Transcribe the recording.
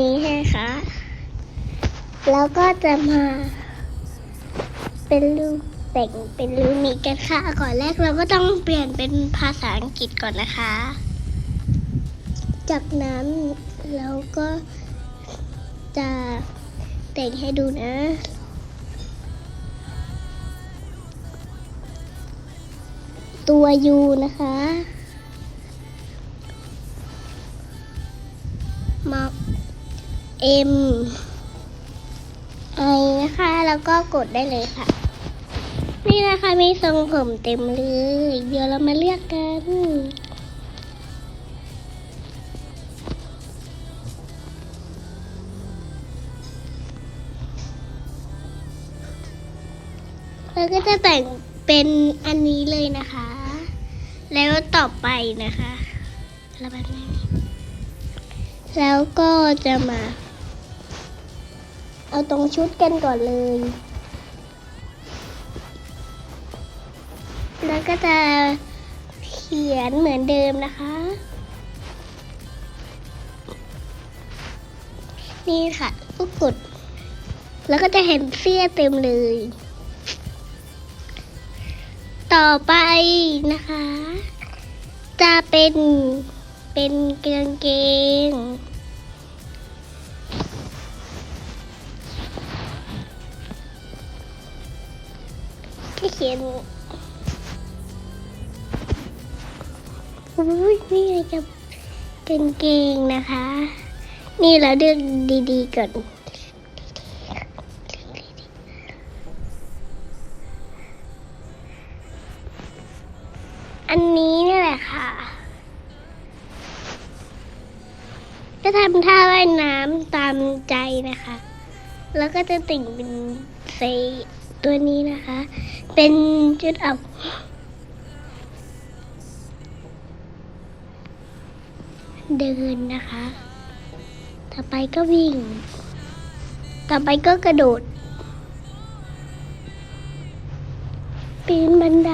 นี้ใช่คะ แล้วก็จะมา เป็นรูปแต่งเป็นรูปนี้กันค่ะก่อนแรกเราก็ต้องเปลี่ยนเป็นภาษาอังกฤษก่อนนะคะ จากนั้นเราก็จะแต่งให้ดูนะตัวยูนะคะมาเอ็ม ไอนะคะ แล้วก็กดได้เลยค่ะ นี่นะคะมีทรงผมเต็มเลย เดี๋ยวเรามาเลือกกันแล้วก็จะแต่งเป็นอันนี้เลยนะคะ แล้วต่อไปนะคะระบายแล้วก็จะมา เอาตรงชุดกันก่อนเลย แล้วก็จะเขียนเหมือนเดิมนะคะ นี่ค่ะก็กด แล้วก็จะเห็นเสื้อเต็มเลย ต่อไปนะคะ จะเป็นเป็นกางเกง ก็เขียนอุ้ยนี่ไงจะเป็นเกงนะคะ นี่เราเลือกดีๆก่อนอันนี้นี่แหละค่ะก็ทำท่าว่ายน้ำตามใจนะคะ แล้วก็จะติ่งเป็นเซ ตัวนี้นะคะ เป็นจุดอับเดินนะคะ ต่อไปก็วิ่ง ต่อไปก็กระโดด ปีนบันได